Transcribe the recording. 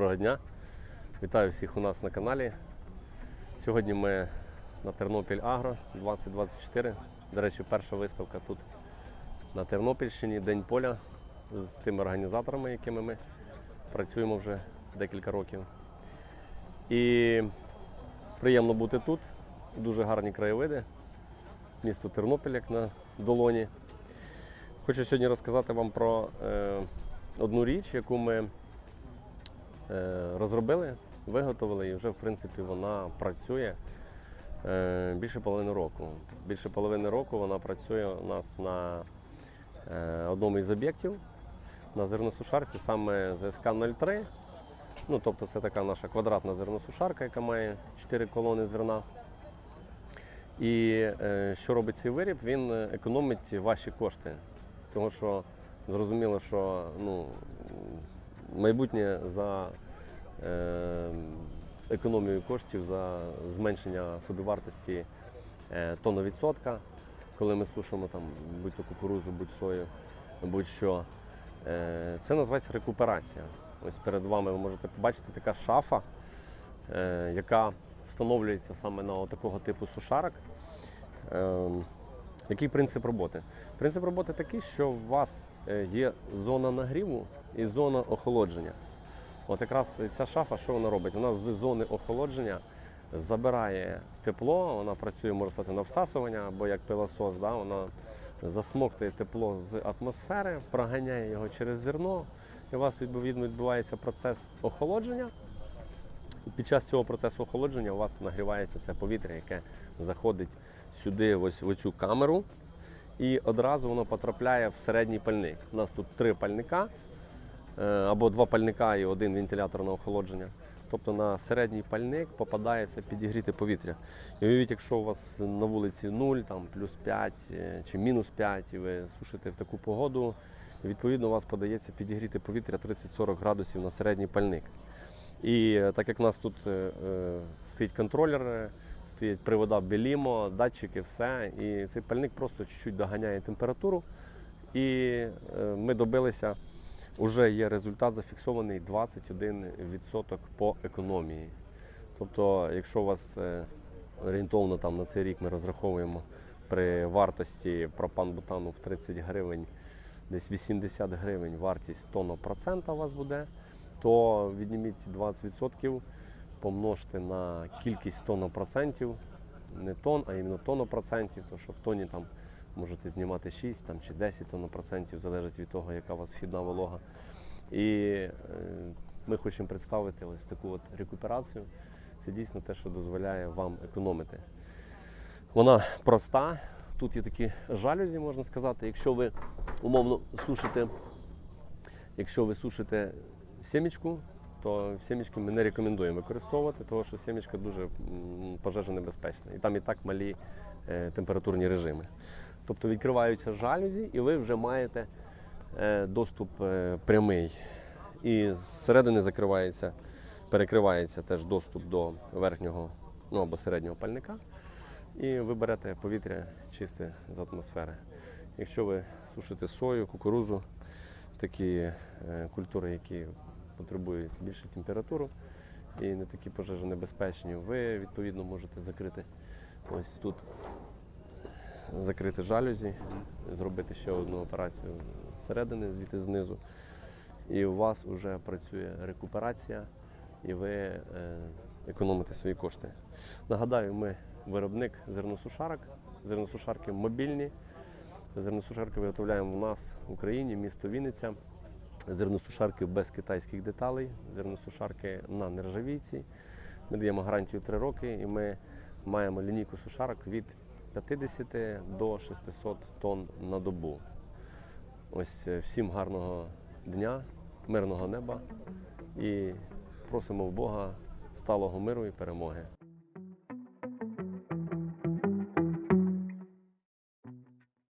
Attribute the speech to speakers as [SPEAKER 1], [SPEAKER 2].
[SPEAKER 1] Доброго дня. Вітаю всіх у нас на каналі. Сьогодні ми на Тернопіль Агро 2024. До речі, перша виставка тут на Тернопільщині, День поля з тими організаторами, якими ми працюємо вже декілька років. І приємно бути тут. Дуже гарні краєвиди. Місто Тернопіль, як на долоні. Хочу сьогодні розказати вам про е, одну річ, яку ми розробили, виготовили, і вже в принципі вона працює е, більше половини року. Більше половини року вона працює у нас на е, одному із об'єктів на зерносушарці, саме ЗСК 03. Ну, тобто це така наша квадратна зерносушарка, яка має 4 колони зерна. І е, що робить цей виріб? Він е, економить ваші кошти. Тому що зрозуміло, що ну, майбутнє за е, економією коштів, за зменшення собівартості е, тонновідсотка, коли ми сушимо там будь-то кукурузу, будь сою, будь-що. Е, це називається рекуперація. Ось перед вами ви можете побачити така шафа, яка встановлюється саме на такого типу сушарок. Ем, який принцип роботи? Принцип роботи такий, що у вас є зона нагріву і зона охолодження. От якраз ця шафа, що вона робить? Вона з зони охолодження забирає тепло, вона працює, можна сказати, на всасування або як пилосос, да? вона засмоктує тепло з атмосфери, проганяє його через зерно, і у вас відповідно відбувається процес охолодження. Під час цього процесу охолодження у вас нагрівається це повітря, яке заходить сюди, ось в оцю камеру, і одразу воно потрапляє в середній пальник. У нас тут три пальника, або два пальника і один вентилятор на охолодження. Тобто на середній пальник попадається підігріте повітря. І уявіть, якщо у вас на вулиці 0, там, плюс 5 е, чи мінус 5, і ви сушите в таку погоду, відповідно у вас подається підігріте повітря 30-40 градусів на середній пальник. І е, так як у нас тут е, е, стоїть контролер, е, стоїть привода Белімо, датчики, все. І цей пальник просто чуть-чуть доганяє температуру. І е, ми добилися, вже є результат зафіксований 21% по економії. Тобто, якщо у вас е, орієнтовно там на цей рік ми розраховуємо при вартості пропан-бутану в 30 гривень, десь 80 гривень вартість тонна процента у вас буде то відніміть 20%, помножте на кількість тоннопроцентів, не тонн, а іменно тоннопроцентів, то що в тоні там можете знімати 6 там, чи 10 тоннопроцентів, залежить від того, яка у вас вхідна волога. І е, ми хочемо представити ось таку от рекуперацію. Це дійсно те, що дозволяє вам економити. Вона проста. Тут є такі жалюзі, можна сказати. Якщо ви умовно сушите, якщо ви сушите сімечку, то сімечки ми не рекомендуємо використовувати, тому що сімечка дуже пожежонебезпечна. І там і так малі е, температурні режими. Тобто відкриваються жалюзі, і ви вже маєте е, доступ е, прямий. І зсередини закривається, перекривається теж доступ до верхнього ну, або середнього пальника. І ви берете повітря чисте з атмосфери. Якщо ви сушите сою, кукурузу, такі е, культури, які потребують більше температуру і не такі пожежонебезпечні, ви відповідно можете закрити ось тут закрити жалюзі, зробити ще одну операцію зсередини, звідти знизу. І у вас вже працює рекуперація, і ви е, економите свої кошти. Нагадаю, ми виробник зерносушарок, зерносушарки мобільні. Зерносушарки виготовляємо в нас в Україні, місто Вінниця. Зерносушарки без китайських деталей, зерносушарки на нержавійці. Ми даємо гарантію 3 роки і ми маємо лінійку сушарок від 50 до 600 тонн на добу. Ось е, всім гарного дня, мирного неба і просимо в Бога сталого миру і перемоги.